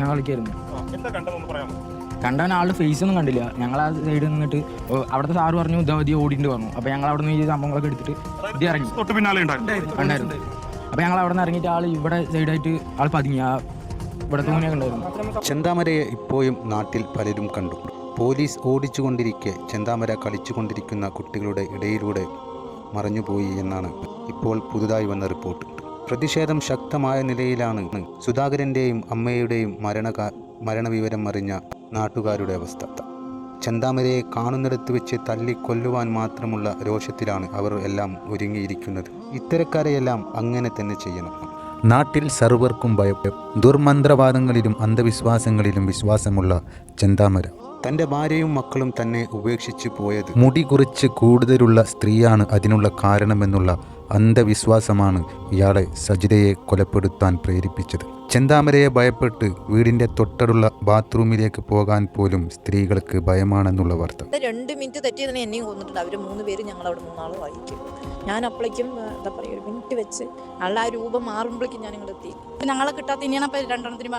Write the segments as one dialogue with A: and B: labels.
A: ഞാൻ കളിക്കായിരുന്നു കണ്ടവൻ ആളുടെ ഫേസ് ഒന്നും കണ്ടില്ല. ഞങ്ങൾ ആ സൈഡിൽ നിന്നിട്ട് അവിടുത്തെ സാറ് പറഞ്ഞു ഇതവധി ഓടിയിട്ട് പറഞ്ഞു. അപ്പോൾ ഞങ്ങൾ അവിടെ നിന്ന് ഈ സംഭവങ്ങളൊക്കെ എടുത്തിട്ട് ഇത് ഇറങ്ങി.
B: തൊട്ട് പിന്നാലെ ഉണ്ടായിരുന്നു.
A: ഉണ്ടായിരുന്നു. അപ്പോൾ ഞങ്ങൾ അവിടെ നിന്ന് ഇറങ്ങിയിട്ട് ആൾ ഇവിടെ സൈഡായിട്ട് ആൾ പതുങ്ങി. ആ ഇവിടെ തൂങ്ങിയൊക്കെ ഉണ്ടായിരുന്നു.
C: ചെന്താമരയെ ഇപ്പോഴും നാട്ടിൽ പലരും കണ്ടു. പോലീസ് ഓടിച്ചുകൊണ്ടിരിക്കെ ചെന്താമര കളിച്ചുകൊണ്ടിരിക്കുന്ന കുട്ടികളുടെ ഇടയിലൂടെ മറഞ്ഞുപോയി എന്നാണ് ഇപ്പോൾ പുതുതായി വന്ന റിപ്പോർട്ട്. പ്രതിഷേധം ശക്തമായ നിലയിലാണ് സുധാകരന്റെയും അമ്മയുടെയും മരണ മരണവിവരം അറിഞ്ഞ നാട്ടുകാരുടെ അവസ്ഥ. ചന്താമരയെ കാണുന്നിടത്ത് വെച്ച് തല്ലി കൊല്ലുവാൻ മാത്രമുള്ള രോഷത്തിലാണ് അവർ എല്ലാം ഒരുങ്ങിയിരിക്കുന്നത്. ഇത്തരക്കാരെയെല്ലാം അങ്ങനെ തന്നെ ചെയ്യണം. നാട്ടിൽ സർവർക്കും ഭയം. ദുർമന്ത്രവാദങ്ങളിലും അന്ധവിശ്വാസങ്ങളിലും വിശ്വാസമുള്ള ചന്താമര. തന്റെ ഭാര്യയും മക്കളും തന്നെ ഉപേക്ഷിച്ചു പോയത് മുടി കുറിച്ച് കൂടുതലുള്ള സ്ത്രീയാണ് അതിനുള്ള കാരണമെന്നുള്ള അന്ധവിശ്വാസമാണ് ഇയാളെ സജിതയെ കൊലപ്പെടുത്താൻ പ്രേരിപ്പിച്ചത്. ചെന്താമരയെ ഭയപ്പെട്ട് വീടിന്റെ തൊട്ടടുള്ള ബാത്റൂമിലേക്ക് പോകാൻ പോലും സ്ത്രീകൾക്ക് ഭയമാണെന്നുള്ള വാർത്ത.
D: രണ്ട് മിനിറ്റ് തെറ്റിയതിനെ എന്നെയും കൊന്നിട്ടുണ്ട്. അവർ മൂന്ന് പേര് ഞങ്ങൾ അവിടെ മൂന്നാൾ വായിക്കും ഞാൻ അപ്പോഴേക്കും എന്താ പറയുക ഒരു മിനിറ്റ് വെച്ച് ആ രൂപം മാറുമ്പോഴേക്കും ഞാൻ ഇങ്ങോട്ട് എത്തി. ഞങ്ങളെ കിട്ടാത്ത ഇനിയാണ് ഇപ്പം രണ്ടെണ്ണത്തിന്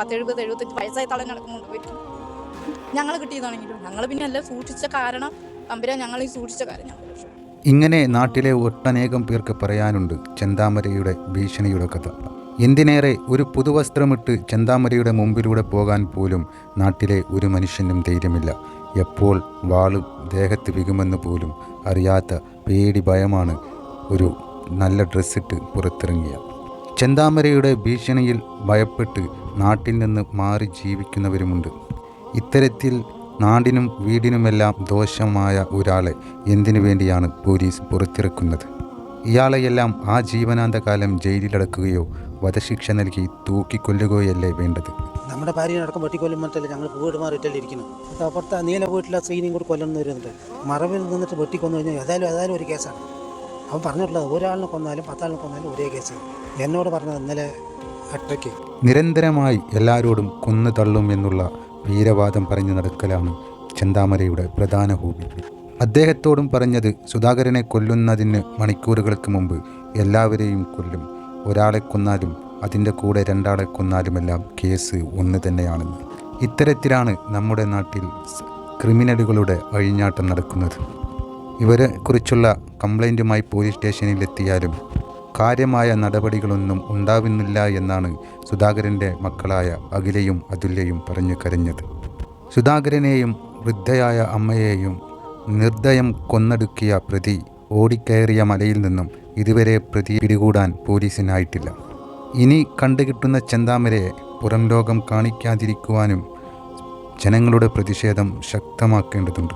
D: പത്ത് എഴുപത് എഴുപത്തഞ്ച് വയസ്സായി തള നടക്കുന്നുണ്ട് ഞങ്ങൾ കിട്ടിയതാണെങ്കിലും ഞങ്ങൾ പിന്നെ എല്ലാം സൂക്ഷിച്ച കാരണം. അമ്പര ഞങ്ങൾ ഈ സൂക്ഷിച്ച കാരണം ഞങ്ങൾ.
C: ഇങ്ങനെ നാട്ടിലെ ഒട്ടനേകം പേർക്ക് പറയാനുണ്ട് ചെന്താമരയുടെ ഭീഷണിയുടെ കഥ. എന്തിനേറെ ഒരു പുതുവസ്ത്രമിട്ട് ചെന്താമരയുടെ മുമ്പിലൂടെ പോകാൻ പോലും നാട്ടിലെ ഒരു മനുഷ്യനും ധൈര്യമില്ല. എപ്പോൾ വാളും ദേഹത്ത് വികുമെന്ന് പോലും അറിയാത്ത പേടി ഭയമാണ് ഒരു നല്ല ഡ്രസ്സിട്ട് പുറത്തിറങ്ങിയ. ചെന്താമരയുടെ ഭീഷണിയിൽ ഭയപ്പെട്ട് നാട്ടിൽ നിന്ന് മാറി ജീവിക്കുന്നവരുമുണ്ട്. ഇത്തരത്തിൽ നാടിനും വീടിനുമെല്ലാം ദോഷമായ ഒരാളെ എന്തിനു വേണ്ടിയാണ് പോലീസ് പുറത്തിറക്കുന്നത്? ഇയാളെയെല്ലാം ആ ജീവനാന്തകാലം ജയിലിലടക്കുകയോ വധശിക്ഷ നൽകി തൂക്കിക്കൊല്ലുകയല്ലേ വേണ്ടത്?
E: നമ്മുടെ ഭാര്യ അടക്കം വെട്ടിക്കൊല്ലുമ്പോഴത്തല്ലേ ഞങ്ങൾ വീട് മാറിയിട്ടല്ലേ ഇരിക്കുന്നത് അപ്പുറത്ത് നീല വീട്ടിലെ സ്ത്രീനെയും കൂടി കൊല്ലുന്ന വരുന്നുണ്ട് മറവിൽ നിന്നിട്ട് വെട്ടിക്കൊന്നു കഴിഞ്ഞാൽ ഏതായാലും ഏതായാലും ഒരു കേസാണ്. അവൻ പറഞ്ഞിട്ടുള്ളത് ഒരാളിനെ കൊന്നാലും പത്താളിനെ കൊന്നാലും ഒരേ കേസ് എന്നോട് പറഞ്ഞത് ഇന്നലെ എട്ടയ്ക്ക്
C: നിരന്തരമായി എല്ലാവരോടും കൊന്നു തള്ളും എന്നുള്ള വീരവാദം പറഞ്ഞു നടക്കലാണ് ചെന്താമരയുടെ പ്രധാന ഹോബി. അദ്ദേഹത്തോടും പറഞ്ഞത് സുധാകരനെ കൊല്ലുന്നതിന് മണിക്കൂറുകൾക്ക് മുമ്പ് എല്ലാവരെയും കൊല്ലും. ഒരാളെ കൊന്നാലും അതിന്റെ കൂടെ രണ്ടാളെ കൊന്നാലുമെല്ലാം കേസ് ഒന്ന് തന്നെയാണെന്ന്. ഇത്തരത്തിലാണ് നമ്മുടെ നാട്ടിൽ ക്രിമിനലുകളുടെ അഴിഞ്ഞാട്ടം നടക്കുന്നത്. ഇവരെ കുറിച്ചുള്ള കംപ്ലൈന്റുമായി പോലീസ് സ്റ്റേഷനിലെത്തിയാലും കാര്യമായ നടപടികളൊന്നും ഉണ്ടാവുന്നില്ല എന്നാണ് സുധാകരന്റെ മക്കളായ അഖിലയും അതുല്യയും പറഞ്ഞു കരഞ്ഞത്. സുധാകരനെയും വൃദ്ധയായ അമ്മയെയും നിർദ്ദയം കൊന്നടുക്കിയ പ്രതി ഓടിക്കയറിയ മലയിൽ നിന്നും ഇതുവരെ പ്രതി പിടികൂടാൻ പോലീസിനായിട്ടില്ല. ഇനി കണ്ടുകിട്ടുന്ന ചെന്താമരയെ പുറം ലോകം കാണിക്കാതിരിക്കുവാനും ജനങ്ങളുടെ പ്രതിഷേധം ശക്തമാക്കേണ്ടതുണ്ട്.